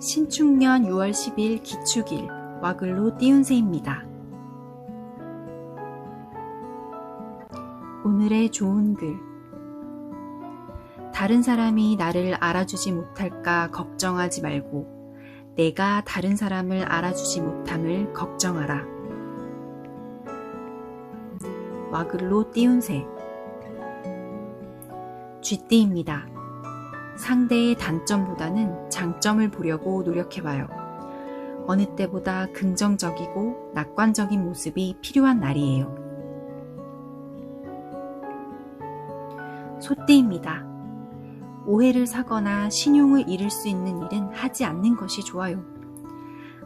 신축년 6월 10일 기축일 와글로 띄운 새입니다. 오늘의 좋은 글 다른 사람이 나를 알아주지 못할까 걱정하지 말고 내가 다른 사람을 알아주지 못함을 걱정하라. 와글로 띄운 새 쥐띠입니다. 상대의 단점보다는 장점을 보려고 노력해봐요. 어느 때보다 긍정적이고 낙관적인 모습이 필요한 날이에요. 소띠입니다. 오해를 사거나 신용을 잃을 수 있는 일은 하지 않는 것이 좋아요.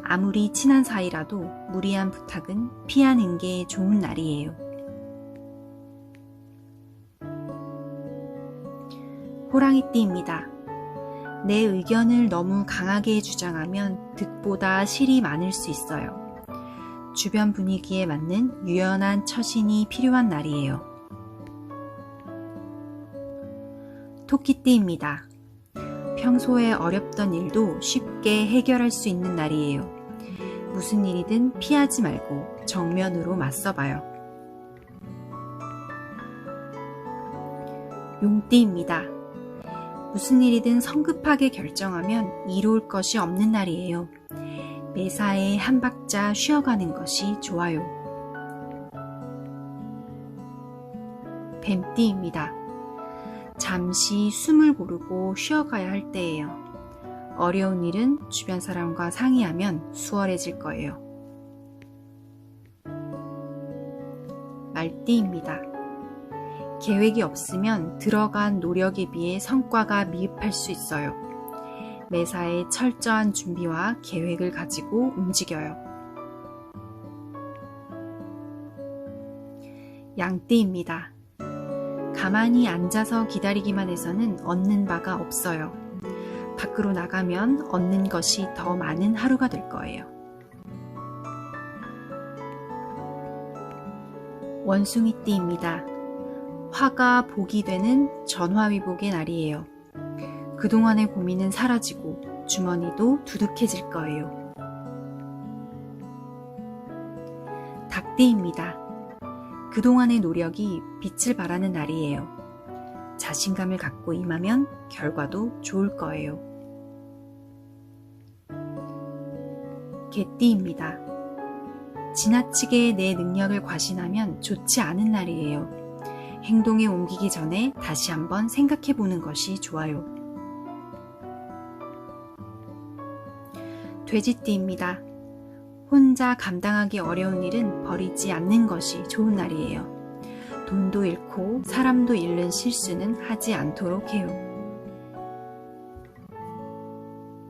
아무리 친한 사이라도 무리한 부탁은 피하는 게 좋은 날이에요. 호랑이띠입니다. 내 의견을 너무 강하게 주장하면 득보다 실이 많을 수 있어요. 주변 분위기에 맞는 유연한 처신이 필요한 날이에요. 토끼띠입니다. 평소에 어렵던 일도 쉽게 해결할 수 있는 날이에요. 무슨 일이든 피하지 말고 정면으로 맞서봐요. 용띠입니다. 무슨 일이든 성급하게 결정하면 이로울 것이 없는 날이에요. 매사에 한 박자 쉬어가는 것이 좋아요. 뱀띠입니다. 잠시 숨을 고르고 쉬어가야 할 때예요. 어려운 일은 주변 사람과 상의하면 수월해질 거예요. 말띠입니다. 계획이 없으면 들어간 노력에 비해 성과가 미흡할 수 있어요. 매사에 철저한 준비와 계획을 가지고 움직여요. 양띠입니다. 가만히 앉아서 기다리기만 해서는 얻는 바가 없어요. 밖으로 나가면 얻는 것이 더 많은 하루가 될 거예요. 원숭이띠입니다. 화가 복이 되는 전화위복의 날이에요. 그동안의 고민은 사라지고 주머니도 두둑해질 거예요. 닭띠입니다. 그동안의 노력이 빛을 발하는 날이에요. 자신감을 갖고 임하면 결과도 좋을 거예요. 개띠입니다. 지나치게 내 능력을 과신하면 좋지 않은 날이에요. 행동에 옮기기 전에 다시 한번 생각해 보는 것이 좋아요. 돼지띠입니다. 혼자 감당하기 어려운 일은 버리지 않는 것이 좋은 날이에요. 돈도 잃고 사람도 잃는 실수는 하지 않도록 해요.